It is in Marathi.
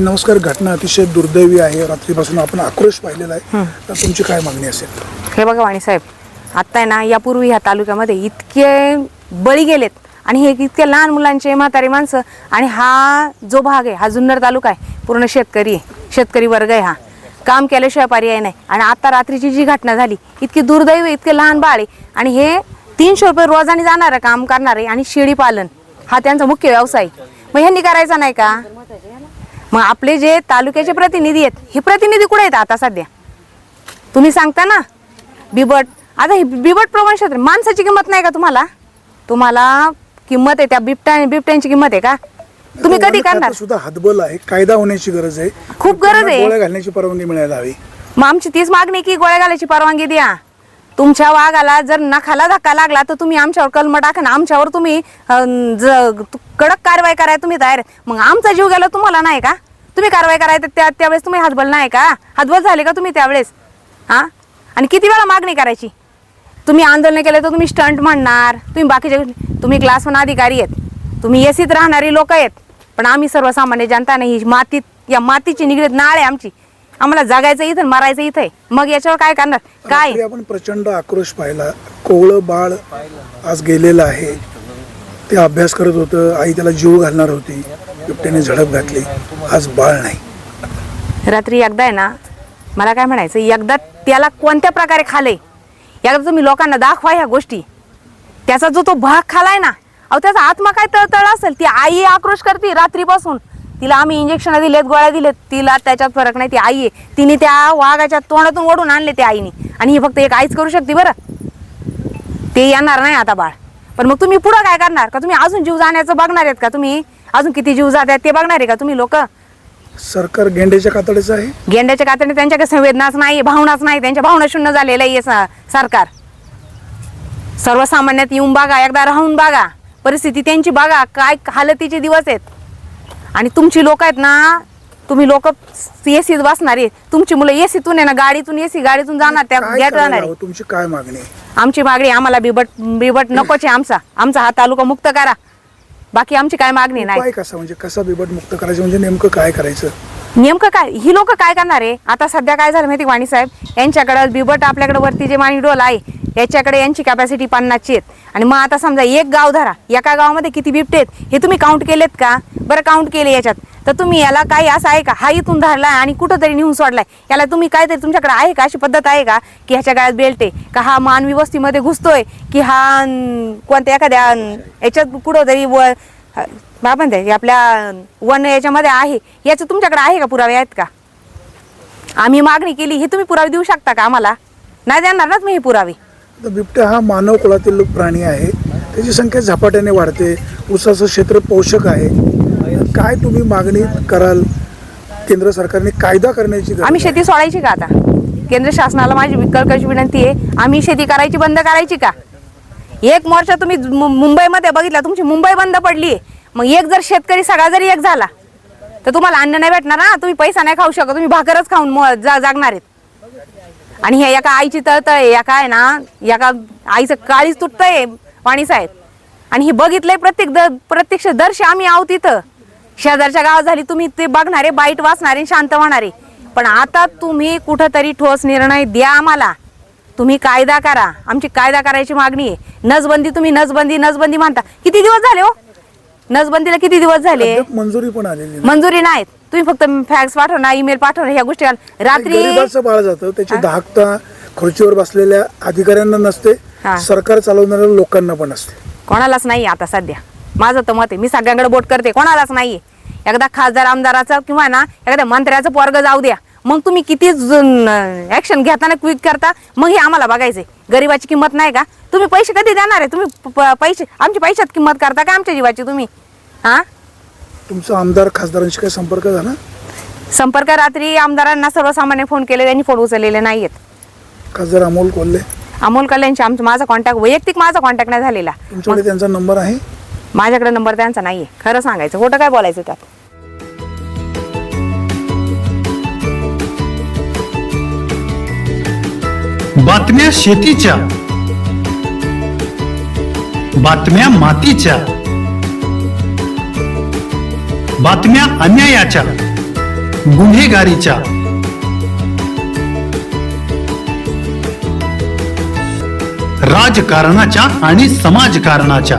नमस्कार घटना अतिशय दुर्दैवी आहे. रात्रीपासून आपण आक्रोश पाहिलेला आहे. तर तुमची काय मागणी असेल? हे बघा वाणी साहेब आत्ता आहे ना यापूर्वी ह्या तालुक्यामध्ये इतके बळी गेलेत आणि हे इतके लहान मुलांचे म्हातारी माणसं आणि हा जो भाग आहे हा जुन्नर तालुका आहे पूर्ण शेतकरी आहे शेतकरी वर्ग आहे हा. काम केल्याशिवाय पर्याय नाही. आणि आता रात्रीची जी घटना झाली इतकी दुर्दैव इतके लहान बाळ आहे. आणि हे तीनशे रुपये रोजाने जाणारं काम करणारे आणि शेळी पालन हा त्यांचा मुख्य व्यवसाय आहे. मग ह्यांनी करायचा नाही का? मग आपले जे तालुक्याचे प्रतिनिधी आहेत हे प्रतिनिधी कुठे आहेत आता सध्या? तुम्ही सांगता ना? बिबट. आता ही बिबट प्रवण क्षेत्र माणसाची किंमत नाही का तुम्हाला? तुम्हाला किंमत आहे त्या बिबट्या बिबट्यांची किंमत आहे का? तुम्ही कधी करणार? सुद्धा हातबल आहे कायदा होण्याची गरज आहे. खूप गरज आहे. गोळ्या घालण्याची परवानगी मिळायला हवी. मग आमची तीच मागणी की गोळ्या घालायची परवानगी द्या. तुमच्या वाघाला जर नखाला धक्का लागला तर तुम्ही आमच्यावर कलम टाका ना. आमच्यावर तुम्ही कडक कारवाई करायला तुम्ही तयार. मग आमचा जीव गेला तुम्हाला नाही का? तुम्ही कारवाई करायचं त्या त्यावेळेस तुम्ही हातबल नाही का? हातबल झाले का तुम्ही त्यावेळेस? हा? आणि किती वेळा मागणी करायची? तुम्ही आंदोलन केलं तर तुम्ही स्टंट म्हणणार. तुम्ही बाकीचे तुम्ही क्लास वन अधिकारी आहेत. तुम्ही एसीत राहणारी लोक आहेत. पण आम्ही सर्वसामान्य जनता नाही. ही मातीत या मातीची निगडीत नाळ आहे आमची. आम्हाला जगायचं इथं मारायचं इथं. आहे मग याच्यावर काय करणार? काय? आपण प्रचंड आक्रोश पाहिला. कोवळं बाळ आज गेलेलं आहे. ते अभ्यास करत होतं. आई त्याला जीव घालणार होती. बिबट्याने झडप घातली. आज बाळ नाही. रात्री एकदा आहे ना मला काय म्हणायचं एकदा त्याला कोणत्या प्रकारे खाले? एकदा तुम्ही लोकांना दाखवा ह्या गोष्टी. त्याचा जो तो भाग खालाय ना अहो त्याचा आत्मा काय तळतळ असेल? ती आई आक्रोश करते रात्रीपासून. तिला आम्ही इंजेक्शन दिलेत गोळ्या दिलेत. तिला त्याच्यात फरक नाही ती आई आहे. तिने त्या वाघाच्या तोंडातून ओढून आणले त्या आईने. आणि ही फक्त एक आईच करू शकते बरं. ते येणार नाही आता बाळ. पण मग तुम्ही पुढं काय करणार? का तुम्ही अजून जीव जाण्याचं बघणार आहेत का तुम्ही? अजून किती जीव जात आहेत ते बघणार आहे का तुम्ही लोक? सरकार गेंड्याच्या कातडीचं आहे. गेंड्याच्या कातडीने त्यांच्याकडे संवेदनाच नाही भावनाच नाही त्यांच्या भावना शून्य झालेलं आहे स- सरकार. सर्वसामान्यात येऊन बघा एकदा राहून बघा. परिस्थिती त्यांची बघा काय हालतीचे दिवस आहेत. आणि तुमची लोक आहेत ना तुम्ही लोक एसीत बसणारे तुमची मुलं एसीतून आहे ना गाडीतून एसी गाडीतून जाणार त्या काय करायला जाणार हवं? तुमची काय मागणी आहे? आमची मागणी आम्हाला बिबट बिबट नकोच आहे आमचा. आमचा हा तालुका मुक्त करा. बाकी आमची काय मागणी नाही. उपाय कसा? म्हणजे कसा बिबट मुक्त करायचं? म्हणजे नेमकं काय करायचं? नेमकं काय? ही लोक काय करणार आहे? आता सध्या काय झालं माहिती वाणी साहेब? यांच्याकडे बिबट आपल्याकडे वरती जे माणी डोल आहे याच्याकडे यांची कॅपॅसिटी पन्नासची आहेत. आणि मग आता समजा एक गाव धरा. एका गावामध्ये किती बिबटे आहेत? हे तुम्ही काउंट केलेत का? बरं काउंट केले याच्यात. तर तुम्ही याला काही असं आहे का? हा इथून धरलाय आणि कुठंतरी नेऊन सोडलाय. याला तुम्ही काहीतरी तुमच्याकडे आहे का? अशी पद्धत आहे का? की ह्याच्या गाळ्यात बेल्ट आहे? का हा मानवी वस्तीमध्ये घुसतोय? की हा कोणत्या एखाद्या याच्यात कुठं तरी व बा म्हणते आपल्या वन याच्यामध्ये आहे. याचं तुमच्याकडे आहे का पुरावे आहेत का? आम्ही मागणी केली हे तुम्ही पुरावे देऊ शकता का आम्हाला? नाही देणार ना तुम्ही हे पुरावे. बिबट्या हा मानव कुळातील प्राणी आहे. त्याची संख्या झपाट्याने वाढते. उसाचं क्षेत्र पोषक आहे. काय तुम्ही मागणी कराल? केंद्र सरकारने कायदा करण्याची आम्ही. शेती सोडायची का आता? केंद्र शासनाला माझी कळकळीची विनंती आहे? आम्ही शेती करायची बंद करायची का? एक मोर्चा तुम्ही मुंबईमध्ये बघितला तुमची मुंबई बंद पडली मग एक जर शेतकरी सगळा जरी एक झाला तर तुम्हाला अन्न नाही भेटणार ना? तुम्ही पैसा नाही खाऊ शकत तुम्ही भाकरच खाऊन जा जागणार आहेत. आणि हे एका आईची तळतळ आहे एका आहे ना एका आईचं काळीच तुटतंय वाणी साहेब. आणि हे बघितलंय प्रत्येक द प्रत्यक्ष दर्श आम्ही आहोत इथं. शेजारच्या गावात झाली तुम्ही ते बघणारे बाईट वाचणारे शांत होणारे. पण आता तुम्ही कुठंतरी ठोस निर्णय द्या आम्हाला. तुम्ही कायदा करा. आमची कायदा करायची मागणी आहे. नसबंदी तुम्ही नसबंदी नसबंदी म्हणता किती दिवस झाले हो? नसबंदीला किती दिवस झाले? मंजुरी पण आलेली. मंजुरी नाहीत. तुम्ही फक्त फॅक्स पाठवणार ईमेल पाठवणार ह्या गोष्टी रात्री बाळ जातं त्याची धाकता खुर्चीवर बसलेल्या अधिकाऱ्यांना नसते. सरकार चालवणाऱ्या लोकांना पण असते कोणालाच नाही आता सध्या. माझं तर मत आहे मी सगळ्यांकडे बोट करते कोणालाच नाहीये. एकदा खासदार आमदाराचं किंवा ना एखाद्या मंत्र्याचं पोरग जाऊ द्या. मग तुम्ही किती ऍक्शन घेताना क्विक करता मग हे आम्हाला बघायचंय. गरीबाची किंमत नाही का? तुम्ही पैसे कधी देणार आहे? तुम्ही पैसे आमची पैशात किंमत करता का आमच्या जीवाची तुम्ही? हा? तुमचा आमदार खासदारांशी काय संपर्क झाला? संपर्क रात्री आमदारांना सर्वसामान्य फोन केले त्यांनी फोन उचललेले नाहीयेत. खासदार अमोल कोल्हे. अमोल कल्याणशी आमचा माझा कॉन्टॅक्ट वैयक्तिक माझा कॉन्टॅक्ट नाही झालेला. तुमच्याकडे त्यांचा नंबर आहे? माझ्याकडे नंबर त्यांचा नाहीये. खरं सांगायचं खोटं काय बोलायचं त्यात? बातम्या शेतीच्या बातम्या मातीच्या बातम्या अन्यायाच्या गुन्हेगारीच्या. राजकारणाच्या आणि समाजकारणाच्या.